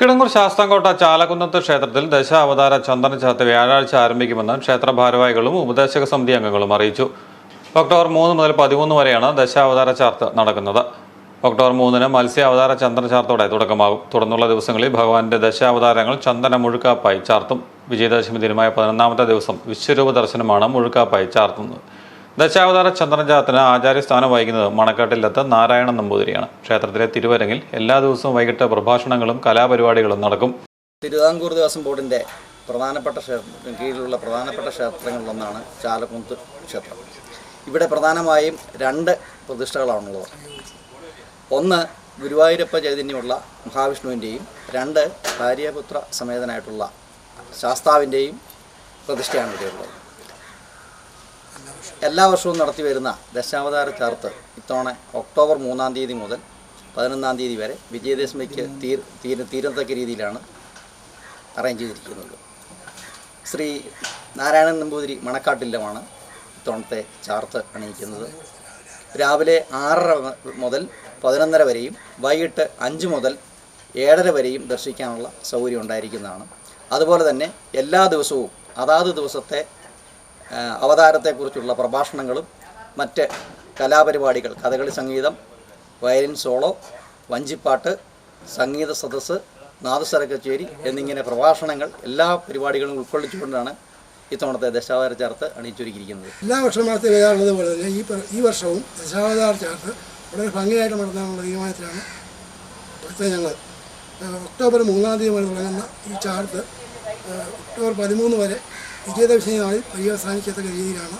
കിടങ്ങൂർ ശാസ്താംകോട്ട ചാലക്കുന്നത്ത് ക്ഷേത്രത്തിൽ ദശാവതാര ചന്ദന ചാർത്ത് വ്യാഴാഴ്ച ആരംഭിക്കുമെന്ന് ക്ഷേത്ര ഭാരവാഹികളും ഉപദേശക സമിതി അംഗങ്ങളും അറിയിച്ചു. ഒക്ടോബർ മൂന്ന് മുതൽ പതിമൂന്ന് വരെയാണ് ദശാവതാര ചാർത്ത് നടക്കുന്നത്. ഒക്ടോബർ മൂന്നിന് മത്സ്യാവതാര ചന്ദ്ര ചാർത്തോടെ തുടക്കമാകും. തുടർന്നുള്ള ദിവസങ്ങളിൽ ഭഗവാന്റെ ദശാവതാരങ്ങൾ ചന്ദന മുഴുക്കാപ്പായി ചാർത്തും. വിജയദശമി ദിനമായ പതിനൊന്നാമത്തെ ദിവസം വിശ്വരൂപ ദർശനമാണ് മുഴുക്കാപ്പായി ചാർത്തുന്നത്. ദശാവതാര ചന്ദ്രജാതത്തിന് ആചാര്യസ്ഥാനം വഹിക്കുന്നത് മണക്കാട്ടിലത്ത് നാരായണൻ നമ്പൂതിരിയാണ്. ക്ഷേത്രത്തിലെ തിരുവരങ്ങിൽ എല്ലാ ദിവസവും വൈകിട്ട് പ്രഭാഷണങ്ങളും കലാപരിപാടികളും നടക്കും. തിരുവിതാംകൂർ ദേവസ്വം ബോർഡിന്റെ പ്രധാനപ്പെട്ട ക്ഷേത്ര കീഴിലുള്ള പ്രധാനപ്പെട്ട ക്ഷേത്രങ്ങളിലൊന്നാണ് ചാലക്കുന്ന് ക്ഷേത്രം. ഇവിടെ പ്രധാനമായും രണ്ട് പ്രതിഷ്ഠകളാണുള്ളത്. ഒന്ന് ഗുരുവായൂരപ്പ ചൈതന്യമുള്ള മഹാവിഷ്ണുവിന്റെയും രണ്ട് ഭാര്യപുത്ര സമേതനായിട്ടുള്ള ശാസ്താവിന്റെയും പ്രതിഷ്ഠയാണ് ഇവിടെയുള്ളത്. എല്ലാ വർഷവും നടത്തി വരുന്ന ദശാവതാര ചാർത്ത് ഇത്തവണ ഒക്ടോബർ മൂന്നാം തീയതി മുതൽ പതിനൊന്നാം തീയതി വരെ വിജയദശമിക്ക് തീർ തീര തീരത്തക്ക രീതിയിലാണ് അറേഞ്ച് ചെയ്തിരിക്കുന്നത്. ശ്രീ നാരായണൻ നമ്പൂതിരി മണക്കാട്ടില്ലമാണ് ഇത്തവണത്തെ ചാർത്ത് അണിയിക്കുന്നത്. രാവിലെ ആറര മുതൽ പതിനൊന്നര വരെയും വൈകിട്ട് അഞ്ച് മുതൽ ഏഴര വരെയും ദർശിക്കാനുള്ള സൗകര്യം ഉണ്ടായിരിക്കുന്നതാണ്. അതുപോലെ തന്നെ എല്ലാ ദിവസവും അതാത് ദിവസത്തെ അവതാരത്തെക്കുറിച്ചുള്ള പ്രഭാഷണങ്ങളും മറ്റ് കലാപരിപാടികൾ കഥകളി സംഗീതം വയലിൻ സോളോ വഞ്ചിപ്പാട്ട് സംഗീത സദസ്സ് നാദസ്വര കച്ചേരി എന്നിങ്ങനെ പ്രഭാഷണങ്ങൾ എല്ലാ പരിപാടികളും ഉൾക്കൊള്ളിച്ചുകൊണ്ടാണ് ഇത്തവണത്തെ ദശാവതാര ചേർത്ത് അണിയിച്ചൊരുക്കിയിരിക്കുന്നത്. എല്ലാ വർഷവും നടത്തി വരാറുള്ളത് പോലെ തന്നെ ഈ ഈ വർഷവും ദശാവതാര ചാർത്ത് വളരെ ഭംഗിയായിട്ട് നടത്താനുള്ള തീരുമാനത്തിലാണ് പ്രത്യേകം ഞങ്ങൾ. ഒക്ടോബർ മൂന്നാം തീയതി വരെ തുടങ്ങുന്ന ഈ ചാർത്ത് ഒക്ടോബർ പതിമൂന്ന് വരെ വിജയദശമി നാളിൽ പര്യവസാനിക്കത്തക്ക രീതിയിലാണ്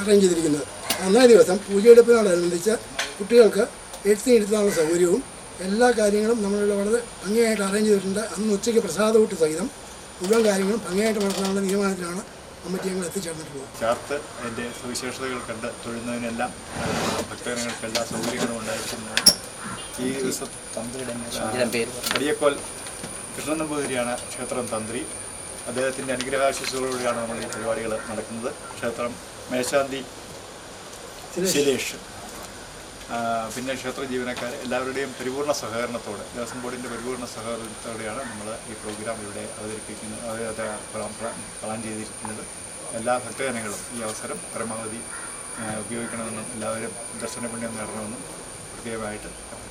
അറേഞ്ച് ചെയ്തിരിക്കുന്നത്. അന്നേ ദിവസം പൂജയെടുപ്പിനോടനുബന്ധിച്ച് കുട്ടികൾക്ക് എഴുത്തിനെടുത്താനുള്ള സൗകര്യവും എല്ലാ കാര്യങ്ങളും നമ്മളിവിടെ വളരെ ഭംഗിയായിട്ട് അറേഞ്ച് ചെയ്തിട്ടുണ്ട്. അന്ന് ഉച്ചയ്ക്ക് പ്രസാദകൂട്ട് സഹിതം മുഴുവൻ കാര്യങ്ങളും ഭംഗിയായിട്ട് നടത്താനുള്ള തീരുമാനത്തിലാണ് കമ്മിറ്റി ഞങ്ങൾ എത്തിച്ചേർന്നിട്ടുള്ളത്. ചാർത്ത് അതിന്റെ സവിശേഷതകൾ കണ്ട് തൊഴുന്നതിനെല്ലാം ഭക്തജനങ്ങൾക്ക് എല്ലാ സൗകര്യങ്ങളും ഉണ്ടായിരിക്കുന്നതാണ് ഈ ദിവസം തന്ത്രിയുടെ അടിയക്കോൽ കൃഷ്ണൻ നമ്പൂതിരിയാണ് ക്ഷേത്രം തന്ത്രി. അദ്ദേഹത്തിന്റെ അനുഗ്രഹാശിസുകളോടെയാണ് നമ്മൾ ഈ പരിപാടികൾ നടക്കുന്നത്. ക്ഷേത്രം മേശാന്തി ശിലേഷ്. പിന്നെ ക്ഷേത്ര ജീവനക്കാർ എല്ലാവരുടെയും പരിപൂർണ സഹകരണത്തോടെ ദേവസ്വം ബോർഡിന്റെ പരിപൂർണ സഹകരണത്തോടെയാണ് നമ്മൾ ഈ പ്രോഗ്രാം ഇവിടെ അവതരിപ്പിക്കുന്നത് അത് പ്ലാൻ- ചെയ്തിരിക്കുന്നത്. എല്ലാ ഭക്തജനങ്ങളും ഈ അവസരം പരമാവധി ഉപയോഗിക്കണമെന്നും എല്ലാവരും ദർശന പുണ്യം നേടണമെന്നും പ്രത്യേകമായിട്ട് അഭ്യർത്ഥിക്കുന്നു.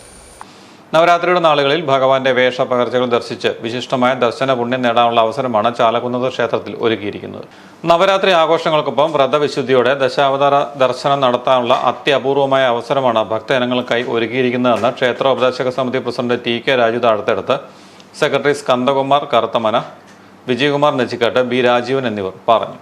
നവരാത്രിയുടെ നാളുകളിൽ ഭഗവാന്റെ വേഷപകർച്ചകൾ ദർശിച്ച് വിശിഷ്ടമായ ദർശന പുണ്യം നേടാനുള്ള അവസരമാണ് ചാലക്കുന്നത് ക്ഷേത്രത്തിൽ ഒരുക്കിയിരിക്കുന്നത്. നവരാത്രി ആഘോഷങ്ങൾക്കൊപ്പം വ്രതവിശുദ്ധിയോടെ ദശാവതാര ദർശനം നടത്താനുള്ള അത്യപൂർവമായ അവസരമാണ് ഭക്തജനങ്ങൾക്കായി ഒരുക്കിയിരിക്കുന്നതെന്ന് ക്ഷേത്ര ഉപദേശക സമിതി president T K Raju Thazhathedathu secretary Skandakumar Karuthamana Vijayakumar Nechikkattu B Rajeevan എന്നിവർ പറഞ്ഞു.